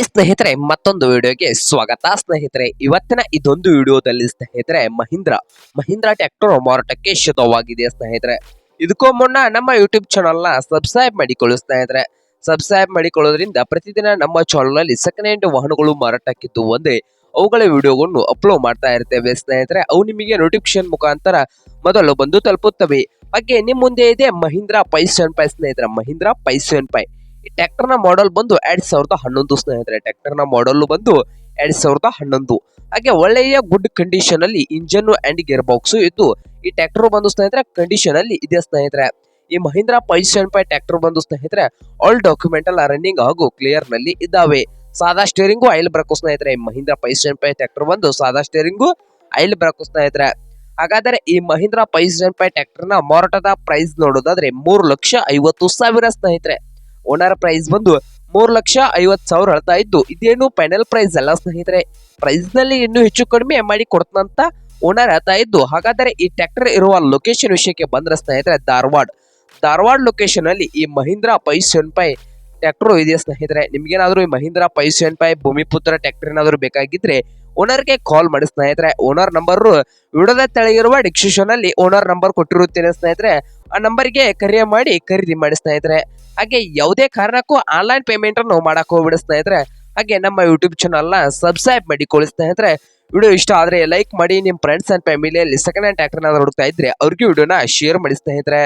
ಸ್ನೇಹಿತರೆ, ಮತ್ತೊಂದು ವಿಡಿಯೋಗೆ ಸ್ವಾಗತ. ಸ್ನೇಹಿತರೆ, ಇವತ್ತಿನ ಇದೊಂದು ವಿಡಿಯೋದಲ್ಲಿ ಸ್ನೇಹಿತರೆ, ಮಹೀಂದ್ರ ಮಹೀಂದ್ರ ಟ್ಯಾಕ್ಟರ್ ಮಾರಾಟಕ್ಕೆ ಶುದ್ಧವಾಗಿದೆ ಸ್ನೇಹಿತರೆ. ಇದಕ್ಕೂ ಮುನ್ನ ನಮ್ಮ ಯೂಟ್ಯೂಬ್ ಚಾನಲ್ನ ಸಬ್ಸ್ಕ್ರೈಬ್ ಮಾಡಿಕೊಳ್ಳಿ ಸ್ನೇಹಿತರೆ. ಸಬ್ಸ್ಕ್ರೈಬ್ ಮಾಡಿಕೊಳ್ಳೋದ್ರಿಂದ ಪ್ರತಿದಿನ ನಮ್ಮ ಚಾನಲ್ನಲ್ಲಿ ಸೆಕೆಂಡ್ ಹ್ಯಾಂಡ್ ವಾಹನಗಳು ಮಾರಾಟಕ್ಕಿದ್ದು ಒಂದೇ. ಅವುಗಳ ವಿಡಿಯೋಗಳನ್ನು ಅಪ್ಲೋಡ್ ಮಾಡ್ತಾ ಇರ್ತೇವೆ ಸ್ನೇಹಿತರೆ. ಅವು ನಿಮಗೆ ನೋಟಿಫಿಕೇಶನ್ ಮುಖಾಂತರ ಮೊದಲು ಬಂದು ತಲುಪುತ್ತವೆ. ಹಾಗೆ ನಿಮ್ಮ ಮುಂದೆ ಇದೆ ಮಹೀಂದ್ರ ಪೈ ಸೆವೆನ್ ಪೈ ಸ್ನೇಹಿತರೆ. ಮಹೀಂದ್ರ ಪೈ ಸೆವೆನ್ ಪೈ ಟ್ರ್ಯಾಕ್ಟರ್ನ ಮಾಡೆಲ್ ಬಂದು ಎರಡ್ ಸಾವಿರದ ಹನ್ನೊಂದು ಸ್ನೇಹಿತರೆ ಟ್ರ್ಯಾಕ್ಟರ್ನ ಮಾಡೆಲ್ ಬಂದು ಎರಡ್ ಸಾವಿರದ ಹನ್ನೊಂದು. ಹಾಗೆ ಒಳ್ಳೆಯ ಗುಡ್ ಕಂಡೀಷನ್ ಅಲ್ಲಿ ಇಂಜನ್ ಅಂಡ್ ಗೇರ್ ಬಾಕ್ಸ್ ಇದ್ದು ಈ ಟ್ರ್ಯಾಕ್ಟರ್ ಬಂದು ಸ್ನೇಹಿತರೆ ಕಂಡೀಷನ್ ಅಲ್ಲಿ ಇದೆ ಸ್ನೇಹಿತರೆ. ಈ ಮಹೀಂದ್ರ ಪೈಸನ್ ಪೈ ಟ್ರ್ಯಾಕ್ಟರ್ ಬಂದು ಸ್ನೇಹಿತರೆ ಆಲ್ ಡಾಕ್ಯುಮೆಂಟ್ ಎಲ್ಲ ರನ್ನಿಂಗ್ ಹಾಗೂ ಕ್ಲಿಯರ್ನಲ್ಲಿ ಇದ್ದಾವೆ. ಸಾದಾ ಸ್ಟೇರಿಂಗು ಆಯಿಲ್ ಬ್ರಕು ಸ್ನೇಹಿತರೆ ಮಹೀಂದ್ರ ಪೈಸನ್ ಪೈ ಟ್ರ್ಯಾಕ್ಟರ್ ಬಂದು ಸಾದಾ ಸ್ಟೇರಿಂಗು ಆಯಿಲ್ ಬ್ರಕು ಸ್ನೇಹಿತರೆ. ಹಾಗಾದರೆ ಈ ಮಹೀಂದ್ರ ಪೈಸನ್ ಪೈ ಟ್ರ್ಯಾಕ್ಟರ್ನ ಮಾರಾಟದ ಪ್ರೈಸ್ ನೋಡೋದಾದ್ರೆ ಮೂರು ಲಕ್ಷ ಐವತ್ತು ಸಾವಿರ ಸ್ನೇಹಿತರೆ. ಓನರ್ ಪ್ರೈಸ್ ಬಂದು ಮೂರು ಲಕ್ಷ ಐವತ್ತು ಸಾವಿರ ಹೇಳ್ತಾ ಇದ್ದು, ಇದೇನು ಫೈನಲ್ ಪ್ರೈಸ್ ಅಲ್ಲ ಸ್ನೇಹಿತರೆ. ಪ್ರೈಸ್ನಲ್ಲಿ ಇನ್ನೂ ಹೆಚ್ಚು ಕಡಿಮೆ ಮಾಡಿ ಕೊಡ್ತಂತ ಓನರ್ ಹೇಳ್ತಾ ಇದ್ದು, ಹಾಗಾದರೆ ಈ ಟ್ರ್ಯಾಕ್ಟರ್ ಇರುವ ಲೊಕೇಶನ್ ವಿಷಯಕ್ಕೆ ಬಂದ್ರೆ ಸ್ನೇಹಿತರೆ, ಧಾರವಾಡ. ಧಾರವಾಡ ಲೊಕೇಶನ್ ಅಲ್ಲಿ ಈ Mahindra five seven five tractor ಇದೆ ಸ್ನೇಹಿತರೆ. ನಿಮ್ಗೇನಾದ್ರೂ ಈ Mahindra five seven five Bhoomiputra tractor ಏನಾದರೂ ಬೇಕಾಗಿದ್ರೆ ಓನರ್ಗೆ ಕಾಲ್ ಮಾಡಿ ಸ್ನೇಹಿತರೆ. ಓನರ್ ನಂಬರ್ ವಿಡದ ತೆಳಗಿರುವ ಡಿಸ್ಕ್ರಿಪ್ಷನ್ ಅಲ್ಲಿ ಓನರ್ ನಂಬರ್ ಕೊಟ್ಟಿರುತ್ತೇನೆ ಸ್ನೇಹಿತರೆ. ಆ ನಂಬರ್ಗೆ ಕರೆ ಮಾಡಿ ಖರೀದಿ ಮಾಡಿ ಸ್ನೇಹಿತರೆ. ಹಾಗೆ ಯಾವುದೇ ಕಾರಣಕ್ಕೂ ಆನ್ಲೈನ್ ಪೇಮೆಂಟ್ ಅನ್ನು ಮಾಡಕ್ ಹೋಗ್ಬಿಡಿ ಸ್ನೇಹಿತರೆ. ಹಾಗೆ ನಮ್ಮ ಯೂಟ್ಯೂಬ್ ಚಾನಲ್ನ ಸಬ್ಸ್ಕ್ರೈಬ್ ಮಾಡಿಕೊಳ್ಳಿ ಸ್ನೇಹಿತರೆ. ವಿಡಿಯೋ ಇಷ್ಟ ಆದ್ರೆ ಲೈಕ್ ಮಾಡಿ ನಿಮ್ಮ ಫ್ರೆಂಡ್ಸ್ ಅಂಡ್ ಫ್ಯಾಮಿಲಿಯಲ್ಲಿ ಸೆಕೆಂಡ್ ಹ್ಯಾಂಡ್ ಟ್ರ್ಯಾಕ್ಟರ್ ಹುಡುಕ್ತಾ ಇದ್ರೆ ಅವ್ರಿಗೆ ವಿಡಿಯೋನ ಶೇರ್ ಮಾಡಿ ಸ್ನೇಹಿತರೆ.